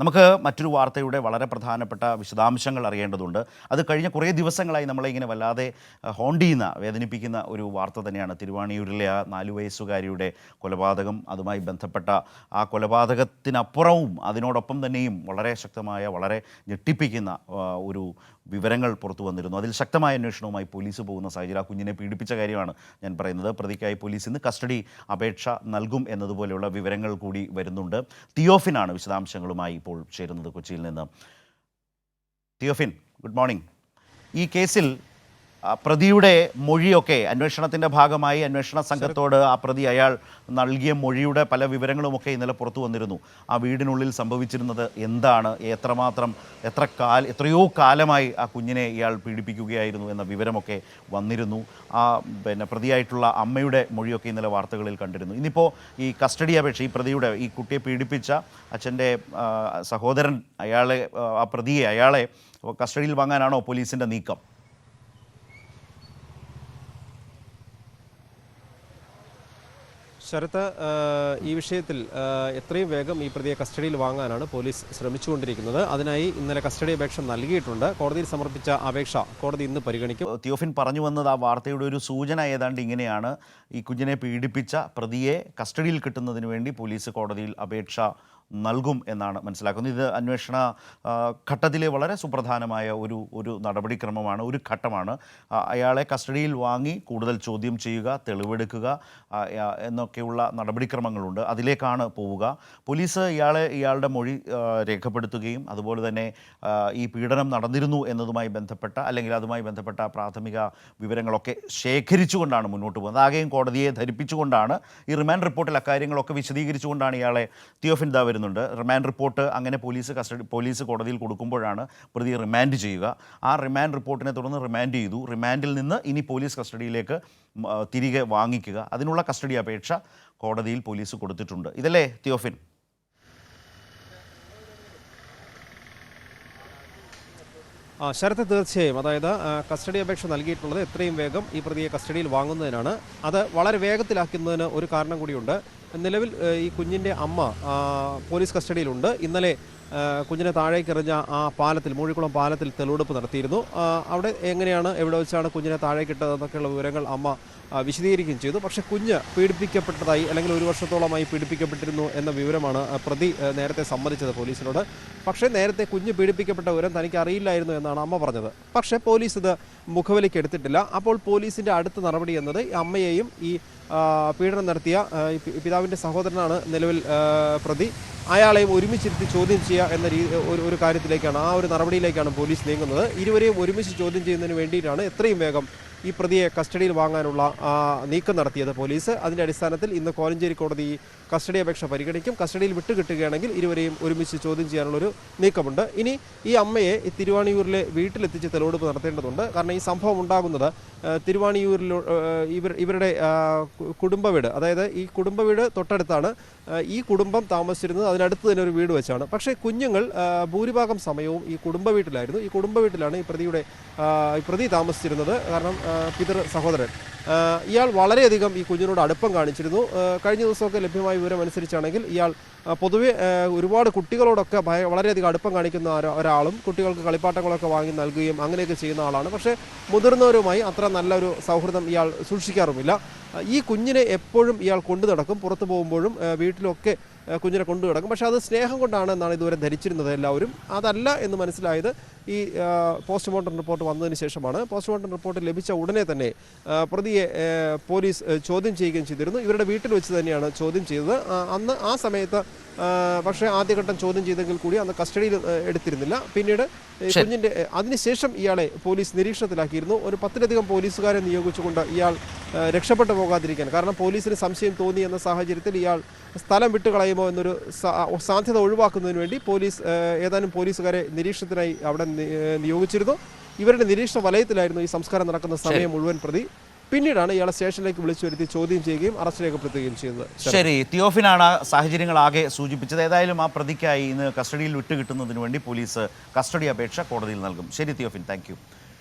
നമുക്ക് മറ്റൊരു വാർത്തയുടെ വളരെ പ്രധാനപ്പെട്ട വിശദാംശങ്ങൾ അറിയേണ്ടതുണ്ട്. അത് കഴിഞ്ഞ കുറേ ദിവസങ്ങളായി നമ്മളെ ഇങ്ങനെ വല്ലാതെ ഹോണ്ടിയുന്ന വേദനിപ്പിക്കുന്ന ഒരു വാർത്ത തന്നെയാണ്. തിരുവാണിയൂരിലെ ആ നാലു വയസ്സുകാരിയുടെ കൊലപാതകം അതുമായി ബന്ധപ്പെട്ട ആ കൊലപാതകത്തിനപ്പുറവും അതിനോടൊപ്പം തന്നെയും വളരെ ശക്തമായ വളരെ ഞെട്ടിപ്പിക്കുന്ന ഒരു വിവരങ്ങൾ പുറത്തു വന്നിരുന്നു. അതിൽ ശക്തമായ അന്വേഷണവുമായി പോലീസ് പോകുന്ന സാഹചര്യം ആ കുഞ്ഞിനെ പീഡിപ്പിച്ച കാര്യമാണ് ഞാൻ പറയുന്നത്. പ്രതിക്കായി പോലീസ് ഇന്ന് കസ്റ്റഡി അപേക്ഷ നൽകും എന്നതുപോലെയുള്ള വിവരങ്ങൾ കൂടി വരുന്നുണ്ട്. തിയോഫിനാണ് വിശദാംശങ്ങളുമായി ഇപ്പോൾ ചേരുന്നത് കൊച്ചിയിൽ നിന്ന്. Theophin good morning. ഈ കേസിൽ പ്രതിയുടെ മൊഴിയൊക്കെ അന്വേഷണത്തിന്റെ ഭാഗമായി അന്വേഷണ സംഘത്തോട് ആ പ്രതി അയാൾ നൽകിയ മൊഴിയുടെ പല വിവരങ്ങളുമൊക്കെ ഇന്നലെ പുറത്തു വന്നിരുന്നു. ആ വീടിനുള്ളിൽ സംഭവിച്ചിരുന്നത് എന്താണ്? എത്രമാത്രം എത്ര കാല എത്രയോ കാലമായി ആ കുഞ്ഞിനെ ഇയാൾ പീഡിപ്പിക്കുകയായിരുന്നു എന്ന വിവരമൊക്കെ വന്നിരുന്നു. ആ പിന്നെ പ്രതിയായിട്ടുള്ള അമ്മയുടെ മൊഴിയൊക്കെ ഇന്നലെ വാർത്തകളിൽ കണ്ടിരുന്നു. ഇന്നിപ്പോൾ ഈ കസ്റ്റഡി അപേക്ഷ ഈ പ്രതിയുടെ ഈ കുട്ടിയെ പീഡിപ്പിച്ച അച്ഛന്റെ സഹോദരൻ അയാളെ ആ, പ്രതിയെ അയാളെ കസ്റ്റഡിയിൽ വാങ്ങാനാണോ പോലീസിന്റെ നീക്കം? ശരത്ത് ഈ വിഷയത്തിൽ എത്രയും വേഗം ഈ പ്രതിയെ കസ്റ്റഡിയിൽ വാങ്ങാനാണ് പോലീസ് ശ്രമിച്ചുകൊണ്ടിരിക്കുന്നത്. അതിനായി ഇന്നലെ കസ്റ്റഡി അപേക്ഷ നൽകിയിട്ടുണ്ട്. കോടതിയിൽ സമർപ്പിച്ച അപേക്ഷ കോടതി ഇന്ന് പരിഗണിക്കും. തിയോഫിൻ പറഞ്ഞു വന്നത് ആ വാർത്തയുടെ ഒരു സൂചന ഏതാണ്ട് ഇങ്ങനെയാണ്. ഈ കുഞ്ഞിനെ പീഡിപ്പിച്ച പ്രതിയെ കസ്റ്റഡിയിൽ കിട്ടുന്നതിന് വേണ്ടി പോലീസ് കോടതിയിൽ അപേക്ഷ നൽകും എന്നാണ് മനസ്സിലാക്കുന്നത്. ഇത് അന്വേഷണ ഘട്ടത്തിലെ വളരെ സുപ്രധാനമായ ഒരു ഒരു നടപടിക്രമമാണ് ഒരു ഘട്ടമാണ്. അയാളെ കസ്റ്റഡിയിൽ വാങ്ങി കൂടുതൽ ചോദ്യം ചെയ്യുക തെളിവെടുക്കുക എന്നൊക്കെയുള്ള നടപടിക്രമങ്ങളുണ്ട്. അതിലേക്കാണ് പോവുക. പോലീസ് ഇയാളെ ഇയാളുടെ മൊഴി രേഖപ്പെടുത്തുകയും അതുപോലെ തന്നെ ഈ പീഡനം നടന്നിരുന്നു എന്നതുമായി ബന്ധപ്പെട്ട അല്ലെങ്കിൽ അതുമായി ബന്ധപ്പെട്ട പ്രാഥമിക വിവരങ്ങളൊക്കെ ശേഖരിച്ചുകൊണ്ടാണ് മുന്നോട്ട് പോകുന്നത്. ആകെയും കോടതിയെ ധരിപ്പിച്ചുകൊണ്ടാണ് ഈ റിമാൻഡ് റിപ്പോർട്ടിൽ അക്കാര്യങ്ങളൊക്കെ വിശദീകരിച്ചുകൊണ്ടാണ് ഇയാളെ തിയോഫിൻ ദാ വരുന്നുണ്ട്. റിമാൻഡ് റിപ്പോർട്ട് അങ്ങനെ പോലീസ് കസ്റ്റഡി പോലീസ് കോടതിയിൽ കൊടുക്കുമ്പോഴാണ് പ്രതി റിമാൻഡ് ചെയ്യുക. ആ റിമാൻഡ് റിപ്പോർട്ടിനെ തുടർന്ന് റിമാൻഡ് ചെയ്തു. റിമാൻഡിൽ നിന്ന് ഇനി പോലീസ് കസ്റ്റഡിയിലേക്ക് തിരികെ വാങ്ങിക്കുക. അതിനുള്ള കസ്റ്റഡി അപേക്ഷ കോടതിയിൽ പോലീസ് കൊടുത്തിട്ടുണ്ട്. ഇതല്ലേ തിയോഫിൻ? ശരത്ത് തീർച്ചയായും. അതായത് കസ്റ്റഡി അപേക്ഷ നൽകിയിട്ടുള്ളത് എത്രയും വേഗം ഈ പ്രതിയെ കസ്റ്റഡിയിൽ വാങ്ങുന്നതിനാണ്. അത് വളരെ വേഗത്തിലാക്കുന്നതിന് ഒരു കാരണം കൂടിയുണ്ട്. നിലവിൽ ഈ കുഞ്ഞിന്റെ അമ്മ പോലീസ് കസ്റ്റഡിയിലുണ്ട്. ഇന്നലെ കുഞ്ഞിനെ താഴേക്ക് എറിഞ്ഞ ആ പാലത്തിൽ മൂഴിക്കുളം പാലത്തിൽ തെളിവെടുപ്പ് നടത്തിയിരുന്നു. അവിടെ എങ്ങനെയാണ് എവിടെ വെച്ചാണ് കുഞ്ഞിനെ താഴേക്കിട്ടതെന്നൊക്കെയുള്ള വിവരങ്ങൾ അമ്മ വിശദീകരിക്കുകയും ചെയ്തു. പക്ഷെ കുഞ്ഞ് പീഡിപ്പിക്കപ്പെട്ടതായി അല്ലെങ്കിൽ ഒരു വർഷത്തോളമായി പീഡിപ്പിക്കപ്പെട്ടിരുന്നു എന്ന വിവരമാണ് പ്രതി നേരത്തെ സമ്മതിച്ചത് പോലീസിനോട്. പക്ഷേ നേരത്തെ കുഞ്ഞ് പീഡിപ്പിക്കപ്പെട്ട വിവരം തനിക്ക് അറിയില്ലായിരുന്നു എന്നാണ് അമ്മ പറഞ്ഞത്. പക്ഷേ പോലീസ് ഇത് മുഖവിലേക്ക് എടുത്തിട്ടില്ല. അപ്പോൾ പോലീസിന്റെ അടുത്ത നടപടി എന്നത് അമ്മയെയും ഈ പീഡനം നടത്തിയ പിതാവിന്റെ സഹോദരനാണ് നിലവിൽ പ്രതി. അയാളെയും ഒരുമിച്ചിരുത്തി ചോദ്യം ചെയ്യുക എന്ന രീതി ഒരു കാര്യത്തിലേക്കാണ് ആ ഒരു നടപടിയിലേക്കാണ് പോലീസ് നീങ്ങുന്നത്. ഇരുവരെയും ഒരുമിച്ച് ചോദ്യം ചെയ്യുന്നതിന് വേണ്ടിയിട്ടാണ് എത്രയും വേഗം ഈ പ്രതിയെ കസ്റ്റഡിയിൽ വാങ്ങാനുള്ള നീക്കം നടത്തിയത് പോലീസ്. അതിന്റെ അടിസ്ഥാനത്തിൽ ഇന്ന് കോലഞ്ചേരി കോടതി കസ്റ്റഡി അപേക്ഷ പരിഗണിക്കും. കസ്റ്റഡിയിൽ വിട്ടുകിട്ടുകയാണെങ്കിൽ ഇരുവരെയും ഒരുമിച്ച് ചോദ്യം ചെയ്യാനുള്ളൊരു നീക്കമുണ്ട്. ഇനി ഈ അമ്മയെ തിരുവാണിയൂരിലെ വീട്ടിലെത്തിച്ച് തെളിവെടുപ്പ് നടത്തേണ്ടതുണ്ട്. കാരണം ഈ സംഭവം ഉണ്ടാകുന്നത് തിരുവാണിയൂരിൽ ഇവർ ഇവരുടെ കുടുംബ വീട് അതായത് ഈ കുടുംബ വീട് തൊട്ടടുത്താണ്. ഈ കുടുംബം താമസിച്ചിരുന്നത് അതിനടുത്ത് തന്നെ ഒരു വീട് വെച്ചാണ്. പക്ഷേ കുഞ്ഞുങ്ങൾ ഭൂരിഭാഗം സമയവും ഈ കുടുംബ വീട്ടിലായിരുന്നു. ഈ കുടുംബ വീട്ടിലാണ് ഈ പ്രതിയുടെ പ്രതി താമസിച്ചിരുന്നത്. കാരണം പിതൃ സഹോദരൻ. ഇയാൾ വളരെയധികം ഈ കുഞ്ഞിനോട് അടുപ്പം കാണിച്ചിരുന്നു. കഴിഞ്ഞ ദിവസമൊക്കെ ലഭ്യമായ വിവരം അനുസരിച്ചാണെങ്കിൽ ഇയാൾ പൊതുവെ ഒരുപാട് കുട്ടികളോടൊക്കെ ഭയ വളരെയധികം അടുപ്പം കാണിക്കുന്ന ഒരാളും കുട്ടികൾക്ക് കളിപ്പാട്ടങ്ങളൊക്കെ വാങ്ങി നൽകുകയും അങ്ങനെയൊക്കെ ചെയ്യുന്ന ആളാണ്. പക്ഷേ മുതിർന്നവരുമായി അത്ര നല്ലൊരു സൗഹൃദം ഇയാൾ സൂക്ഷിക്കാറുമില്ല. ഈ കുഞ്ഞിനെ എപ്പോഴും ഇയാൾ കൊണ്ടു നടക്കും പുറത്തു പോകുമ്പോഴും വീട്ടിലൊക്കെ കുഞ്ഞിനെ കൊണ്ടു കിടക്കും പക്ഷേ അത് സ്നേഹം കൊണ്ടാണ് എന്നാണ് ഇതുവരെ ധരിച്ചിരുന്നത് എല്ലാവരും. അതല്ല എന്ന് മനസ്സിലായത് ഈ പോസ്റ്റ് പോസ്റ്റ്മോർട്ടം റിപ്പോർട്ട് വന്നതിന് ശേഷമാണ്. പോസ്റ്റ്മോർട്ടം റിപ്പോർട്ട് ലഭിച്ച ഉടനെ തന്നെ പ്രതിയെ പോലീസ് ചോദ്യം ചെയ്യുകയും ചെയ്തിരുന്നു. ഇവരുടെ വീട്ടിൽ വെച്ച് തന്നെയാണ് ചോദ്യം ചെയ്തത്. അന്ന് ആ സമയത്ത് പക്ഷേ ആദ്യഘട്ടം ചോദ്യം ചെയ്തെങ്കിൽ കൂടി അന്ന് കസ്റ്റഡിയിൽ എടുത്തിരുന്നില്ല. പിന്നീട് കുഞ്ഞിന്റെ അതിനുശേഷം ഇയാളെ പോലീസ് നിരീക്ഷണത്തിലാക്കിയിരുന്നു. ഒരു പത്തിലധികം പോലീസുകാരെ നിയോഗിച്ചുകൊണ്ട് ഇയാൾ രക്ഷപ്പെട്ടു പോകാതിരിക്കാൻ. കാരണം പോലീസിന് സംശയം തോന്നി എന്ന സാഹചര്യത്തിൽ ഇയാൾ സ്ഥലം വിട്ടുകളയുമോ എന്നൊരു സാധ്യത ഒഴിവാക്കുന്നതിന് വേണ്ടി പോലീസ് ഏതാനും പോലീസുകാരെ നിരീക്ഷണത്തിനായി അവിടെ നിയോഗിച്ചിരുന്നു. ഇവരുടെ നിരീക്ഷണ വലയത്തിലായിരുന്നു ഈ സംസ്കാരം നടക്കുന്ന സമയം മുഴുവൻ പ്രതി. പിന്നീടാണ് ഇയാളെ സ്റ്റേഷനിലേക്ക് വിളിച്ചു വരുത്തി ചോദ്യം ചെയ്യുകയും അറസ്റ്റ് രേഖപ്പെടുത്തുകയും ചെയ്തത് ശരി. തിയോഫിനാണ് സാഹചര്യങ്ങളാകെ സൂചിപ്പിച്ചത്. ഏതായാലും ആ പ്രതിക്കായി ഇന്ന് കസ്റ്റഡിയിൽ വിട്ടുകിട്ടുന്നതിന് വേണ്ടി പോലീസ് കസ്റ്റഡി അപേക്ഷ കോടതിയിൽ നൽകും. ശരി തിയോഫിൻ. താങ്ക്